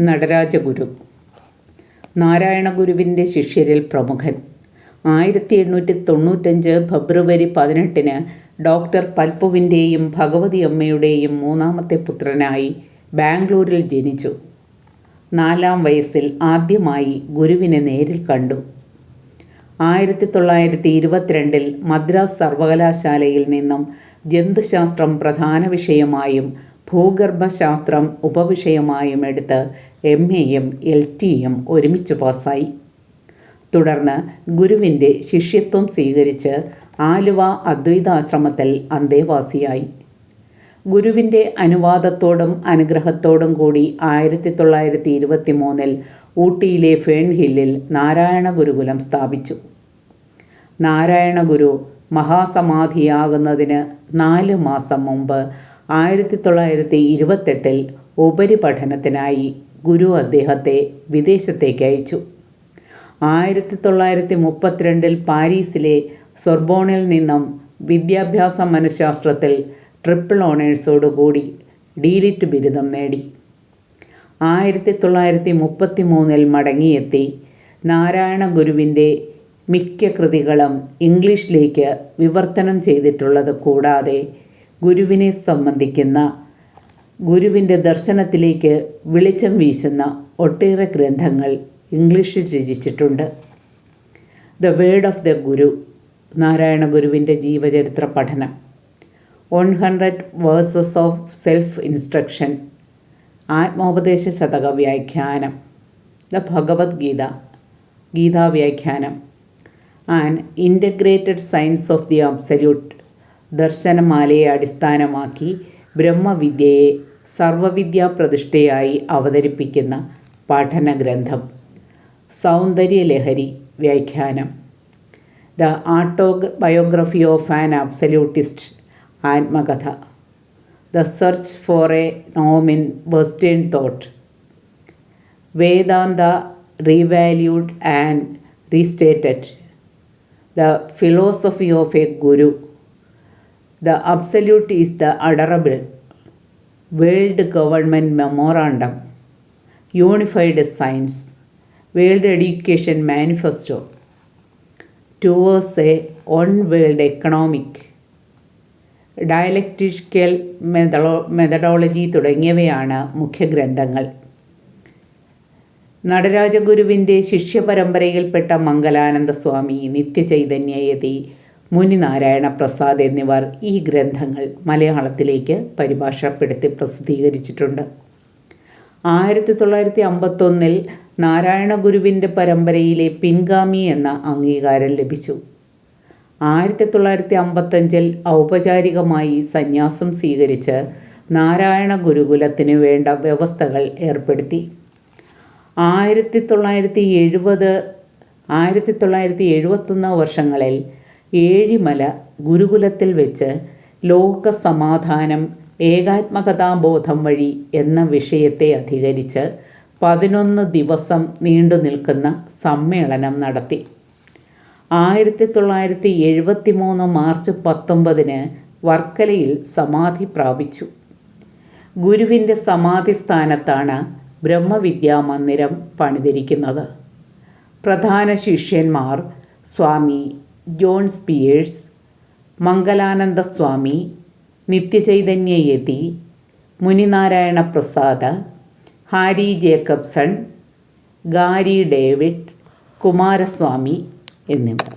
നടരാജഗുരു. നാരായണ ഗുരുവിന്റെ ശിഷ്യരിൽ പ്രമുഖൻ. ആയിരത്തി എണ്ണൂറ്റി തൊണ്ണൂറ്റഞ്ച് ഫെബ്രുവരി പതിനെട്ടിന് ഡോക്ടർ പൽപ്പുവിന്റെയും ഭഗവതി അമ്മയുടെയും മൂന്നാമത്തെ പുത്രനായി ബാംഗ്ലൂരിൽ ജനിച്ചു. നാലാം വയസ്സിൽ ആദ്യമായി ഗുരുവിനെ നേരിൽ കണ്ടു. ആയിരത്തി തൊള്ളായിരത്തി ഇരുപത്തിരണ്ടിൽ മദ്രാസ് സർവകലാശാലയിൽ നിന്നും ജന്തുശാസ്ത്രം പ്രധാന വിഷയമായും ഭൂഗർഭശാസ്ത്രം ഉപവിഷയമായും എടുത്ത് എം എയും എൽ ടിയും ഒരുമിച്ച് പാസ്സായി. തുടർന്ന് ഗുരുവിന്റെ ശിഷ്യത്വം സ്വീകരിച്ച് ആലുവ അദ്വൈതാശ്രമത്തിൽ അന്തേവാസിയായി. ഗുരുവിന്റെ അനുവാദത്തോടും അനുഗ്രഹത്തോടും കൂടി ആയിരത്തി തൊള്ളായിരത്തി ഇരുപത്തി മൂന്നിൽ ഊട്ടിയിലെ ഫേൺഹില്ലിൽ നാരായണ ഗുരുകുലം സ്ഥാപിച്ചു. നാരായണ ഗുരു മഹാസമാധിയാകുന്നതിന് നാല് മാസം മുമ്പ് ആയിരത്തി തൊള്ളായിരത്തി ഇരുപത്തെട്ടിൽ ഉപരിപഠനത്തിനായി ഗുരു അദ്ദേഹത്തെ വിദേശത്തേക്ക് അയച്ചു. ആയിരത്തി തൊള്ളായിരത്തി മുപ്പത്തിരണ്ടിൽ പാരീസിലെ സൊർബോണിൽ നിന്നും വിദ്യാഭ്യാസ മനഃശാസ്ത്രത്തിൽ ട്രിപ്പിൾ ഓണേഴ്സോടുകൂടി ഡീലിറ്റ് ബിരുദം നേടി. ആയിരത്തി തൊള്ളായിരത്തി മുപ്പത്തി മൂന്നിൽ മടങ്ങിയെത്തി നാരായണ ഗുരുവിന്റെ മിക്ക കൃതികളും ഇംഗ്ലീഷിലേക്ക് വിവർത്തനം ചെയ്തിട്ടുള്ളത് കൂടാതെ ഗുരുവിനെ സംബന്ധിക്കുന്ന ഗുരുവിന്റെ ദർശനത്തിലേക്ക് വെളിച്ചം വീശുന്ന ഒട്ടേറെ ഗ്രന്ഥങ്ങൾ ഇംഗ്ലീഷിൽ രചിച്ചിട്ടുണ്ട്. The word of the guru Narayana ഗുരുവിന്റെ ജീവചരിത്ര പഠനം. One hundred verses of self instruction Atmopadesha Shataka വ്യാഖ്യാനം. The Bhagavad Gita ഗീതാവ്യാഖ്യാനം and integrated science of the absolute ദർശനമാലയെ അടിസ്ഥാനമാക്കി ബ്രഹ്മവിദ്യയെ സർവവിദ്യാ പ്രതിഷ്ഠയായി അവതരിപ്പിക്കുന്ന പഠനഗ്രന്ഥം. സൗന്ദര്യലഹരി വ്യാഖ്യാനം. ദ ആട്ടോ ബയോഗ്രഫി ഓഫ് ആൻ അബ്സല്യൂട്ടിസ്റ്റ് ആത്മകഥ. The search for a Noam in western thought. Vedanta revalued and restated. The philosophy of a guru. The absolute is the adorable world government memorandum unified science world education manifesto towards a one world economic dialectical metho methodology തുടങ്ങിയവയാണ് മുഖ്യഗ്രന്ഥങ്ങൾ. നടരാജഗുരുവിന്റെ ശിഷ്യപരമ്പരയിൽപ്പെട്ട മംഗലാനന്ദ സ്വാമി നിത്യചൈതന്യയതി മുനിനാരായണ പ്രസാദ് എന്നിവർ ഈ ഗ്രന്ഥങ്ങൾ മലയാളത്തിലേക്ക് പരിഭാഷപ്പെടുത്തി പ്രസിദ്ധീകരിച്ചിട്ടുണ്ട്. ആയിരത്തി തൊള്ളായിരത്തി അമ്പത്തൊന്നിൽ നാരായണ ഗുരുവിന്റെ പരമ്പരയിലെ പിൻഗാമി എന്ന അംഗീകാരം ലഭിച്ചു. ആയിരത്തി തൊള്ളായിരത്തി അമ്പത്തഞ്ചിൽ ഔപചാരികമായി സന്യാസം സ്വീകരിച്ച് നാരായണ ഗുരുകുലത്തിന് വേണ്ട വ്യവസ്ഥകൾ ഏർപ്പെടുത്തി. ആയിരത്തി തൊള്ളായിരത്തി എഴുപത് ആയിരത്തി തൊള്ളായിരത്തി എഴുപത്തൊന്ന് വർഷങ്ങളിൽ ഏഴിമല ഗുരുകുലത്തിൽ വെച്ച് ലോകസമാധാനം ഏകാത്മകതാബോധം വഴി എന്ന വിഷയത്തെ അധികരിച്ച് പതിനൊന്ന് ദിവസം നീണ്ടു നിൽക്കുന്ന സമ്മേളനം നടത്തി. ആയിരത്തി തൊള്ളായിരത്തി എഴുപത്തി മൂന്ന് മാർച്ച് പത്തൊമ്പതിന് വർക്കലയിൽ സമാധി പ്രാപിച്ചു. ഗുരുവിന്റെ സമാധി സ്ഥാനത്താണ് ബ്രഹ്മവിദ്യാ മന്ദിരം പണിതിരിക്കുന്നത്. പ്രധാന ശിഷ്യന്മാർ Swami John Spiers Mangalananda Swami Nityachaitanya Yati Muninarayana Prasad Harry Jacobsen Garry David Kumaraswamy എന്നിവർ.